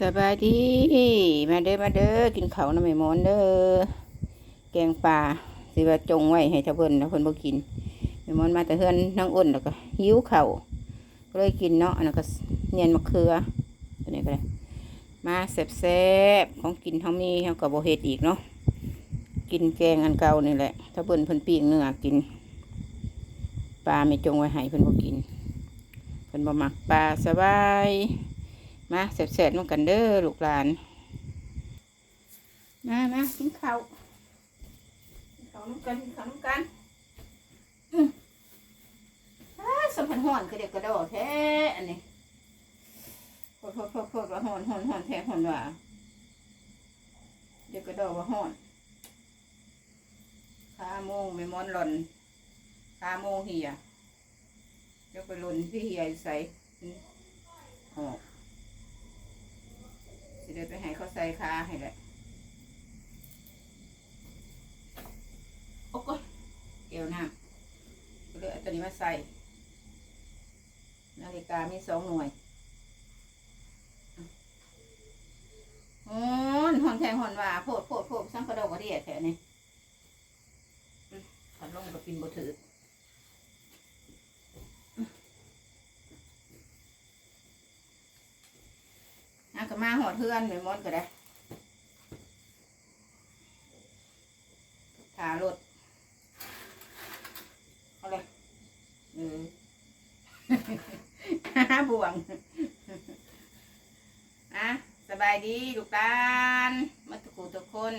สบายดี มาเด้อมาเด้อกินเขาน้ำไม่มอนเด้อแกงปลาสิว่าจงไว้ให้ทะเพิ่นนะเพิ่นบ่กินไม่มอนมาแต่เฮือนน้องอ้นแล้วก็หิวเข้าก็เลยกินเนาะอันนั้นก็เนียนมะเขือตัวนี้ก็ได้มาแซ่บๆของกินเฮามีเฮาก็บ่เฮ็ดอีกเนาะกินแกงอันเก่านี่แหละถ้าเพิ่นเพิ่นปิ้งเนื้อกินปลาไม่จงไว้ให้เพิ่นบ่กินเพิ่นบ่มักปลาสบาย มาเสร็จเสร็จมันกันเด้อลูกหลาน มามากินข้าวกินข้าวน้ำกันกินข้าวน้ำกันอือ้าสมพันห่อนคือเด็กกระโดดแท้อันนี้โคตรโคตรโคตรโคตรว่าห่อนห่อนห่อนแท้ห่อนว่าเด็กกระโดดว่าห่อนขาโมงไม่มอนหล่นขาโมงเหี่ยเดี๋ยวไปหล่นที่เหี่ยใส่อืมออก สิเดี๋ยวไปให้เขาใส่คาให้แหละโอ้ยเกี่ยวน้ำก็เลยเอาตัวนี้มาใส่ นาฬิกามีสองหน่วยฮอนหอนแทงหอนว่าโพดโพดโพดสร้างกระดกกระเดียดแถวนี้อืมขันลงกับกินบ่ถือ ก็มาหอดเพื่อนเหมือนมดก็ได้ถารถเอาเลยเออบ่วงอะสบายดีลูกตาลมาทุกคนทุกคน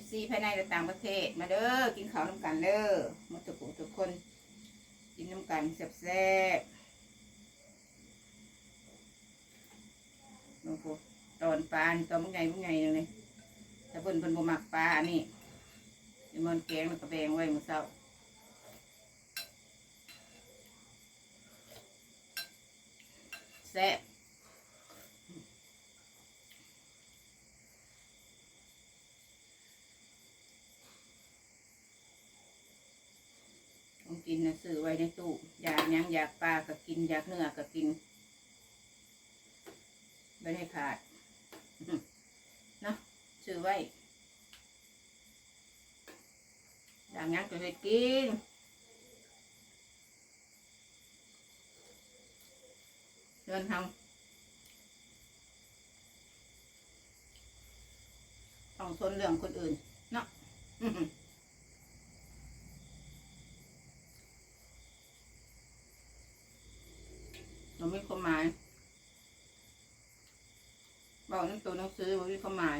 FC ภายในและต่างประเทศ มาเด้อกินข้าวน้ำกันเด้อมาทุกคนทุกคน กินน้ำกันแซ่บๆ โอ้โหตอนปลานี่ตัวมันใหญ่มันใหญ่เลยถ้าเพิ่นเพิ่นบ่มักปลาอันนี้เดี๋ยวมันแกงแล้วก็แบ่งไว้มื้อเช้าแซ่บของกินนะซื้อไว้ในตู้อยากยังอยากปลาก็กินอยากเนื้อก็กิน ไม่ให้ขาดเนาะซื้อไว้อย่างงั้นก็เลยกินเดินทางต้องทนเรื่องคนอื่น เนาะ อื้อหือเราไม่ความหมาย บอกนั่น ตัวหนังสือบอกที่เขาหมาย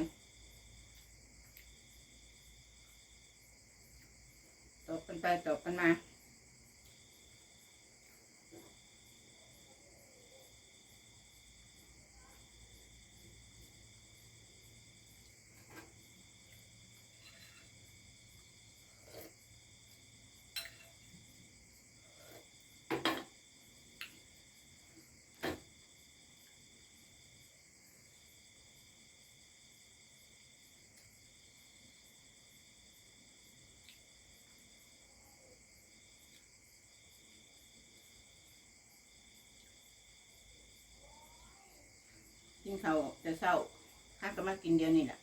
ตอบกันไปตอบกันมา กินข้าวแต่เศร้าข้าก็มากินเดียวนี่แหละ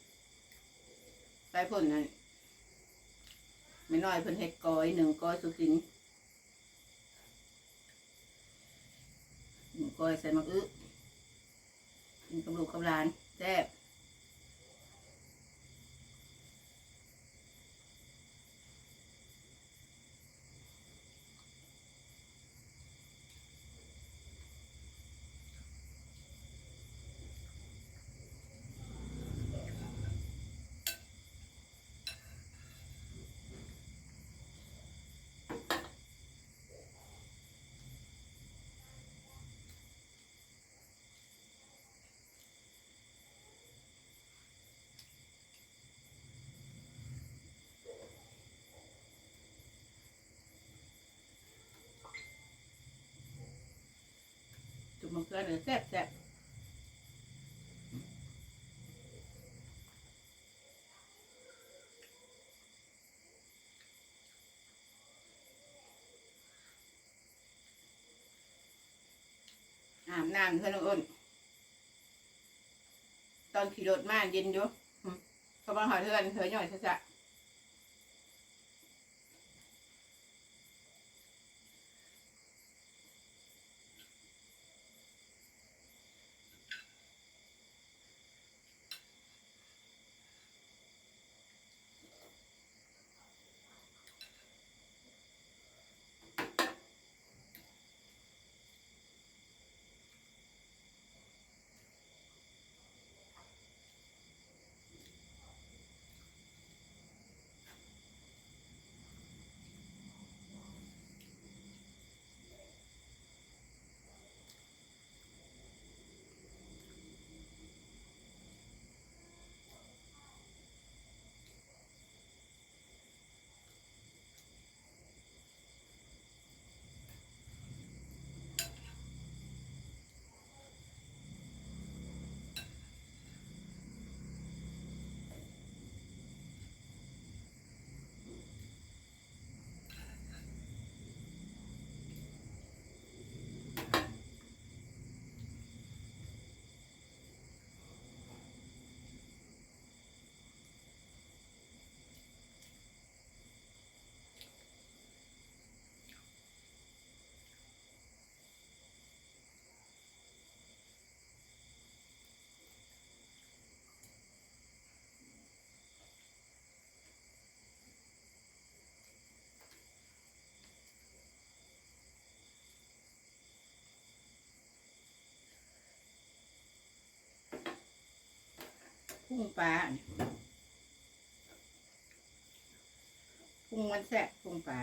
ใต้พ่นนั่นไม่น้อยเพิ่นเฮ็ดก้อยหนึ่งก้อยสุกินหนึ่งก้อยใส่มะอึกินกับลูกกับหลานแซ่บ จุกมะเขือเลยแซ่บแซ่บอาบน้ำเพื่อนอ้นตอนขี่รถมาเย็นอยู่เขามาหาเทือนเธอหน่อยซะ พุ่งปลาพุ่งมันแซ่บพุ่งปลา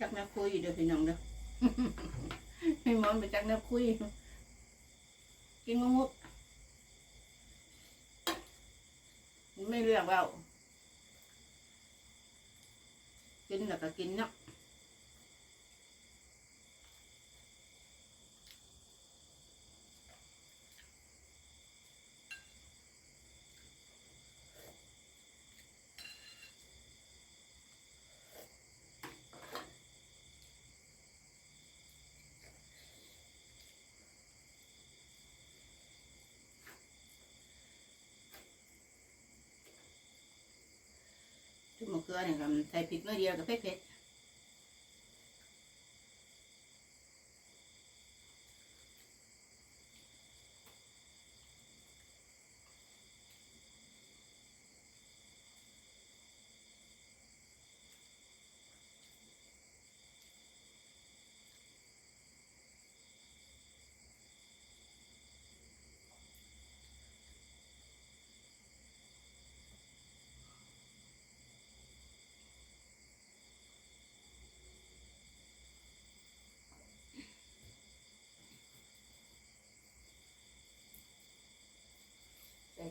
จักแนวคุยเด้อพี่น้องเด้อให้มอนไปจักแนวคุย กินงงกไม่เลือกว่ากินแล้วก็กินเนาะ จุ่มมะเขือเนี่ยก็ใส่พริกน้อยเดียวกับเผ็ด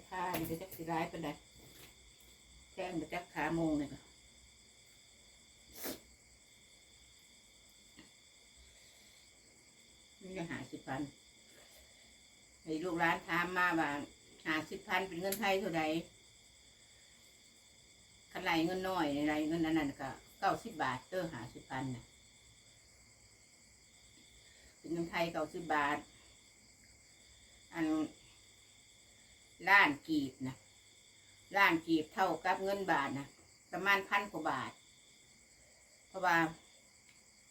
ค่าอยู่ไปจักสิร้ายเป็นไดแท่งไปจักขาโมงเนี่ยก็นี่จะหาสิบพันไอ้ลูกร้านถามมาว่าหาสิบพันเป็นเงินไทยเท่าใดคันไรเงินน้อยไรเงินอันนั้นก็เก้าสิบบาทเตอหาสิบพันน่ะเป็นเงินไทยเก้าสิบบาท อัน ล้านกีบนะล้านกีบเท่ากับเงินบาทนะประมาณพันกว่าบาท เพราะว่า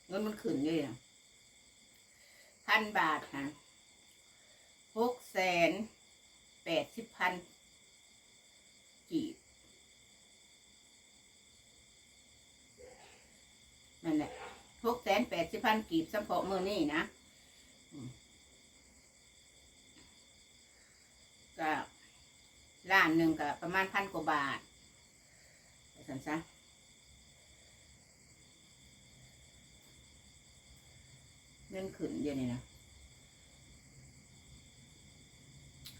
เงินมันขึ้นเลยนะพันบาทฮะหกแสนแปดสิบพันกีบนั่นแหละหกแสนแปดสิบพันกีบเฉพาะมือนี่นะ ก็ ล้านหนึ่งก็ประมาณพันกว่าบาทสันซะเงินขึ้นเดียวนี่นะ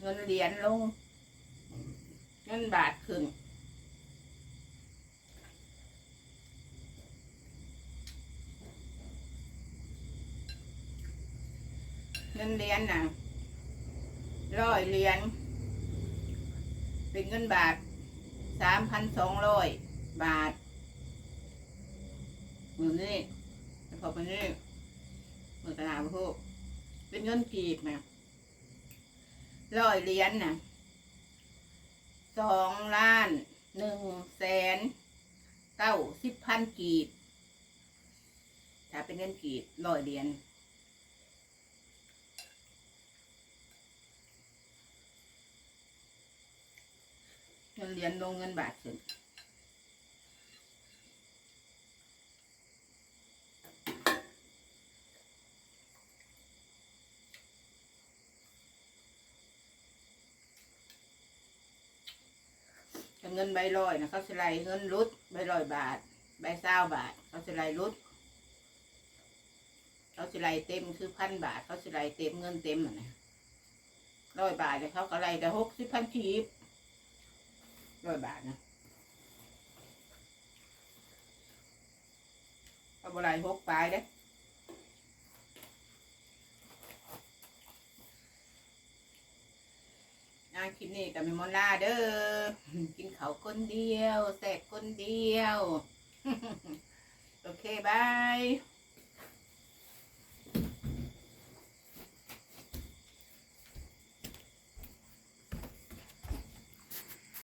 เงินเหรียญลง เงินบาทขึ้นเงินเหรียญน่ะร้อยเหรียญ เป็นเงินบาทสามพันสองร้อยบาทหมือนี่พอไปนี่มือกระดาษพวกเป็นเงินกีบนะร้อยเหรียญนะสองล้านหนึ่งแสนเก้าสิบพันกีบถ้าเป็นเงินกีบร้อยเหรียญ เงินเหรียญลงเงินบาทขึ้นเงินใบลอยนะเขาสไลด์เงินรุดใบลอยบาท ใบเศร้าบาท เขาสไลด์รุดเขาสไลด์เต็มคือพันบาท เขาสไลด์เต็มเงินเต็มอะนะร้อยบาทแต่เขาก็ไล่แต่หกสิบพันทีบ ร้อยบาทนะเอาบรายหกปลายเด้งานคลิปนี้กับมิมอนลาเด้อ กินเขาคนเดียวแสกคนเดียว โอเคบาย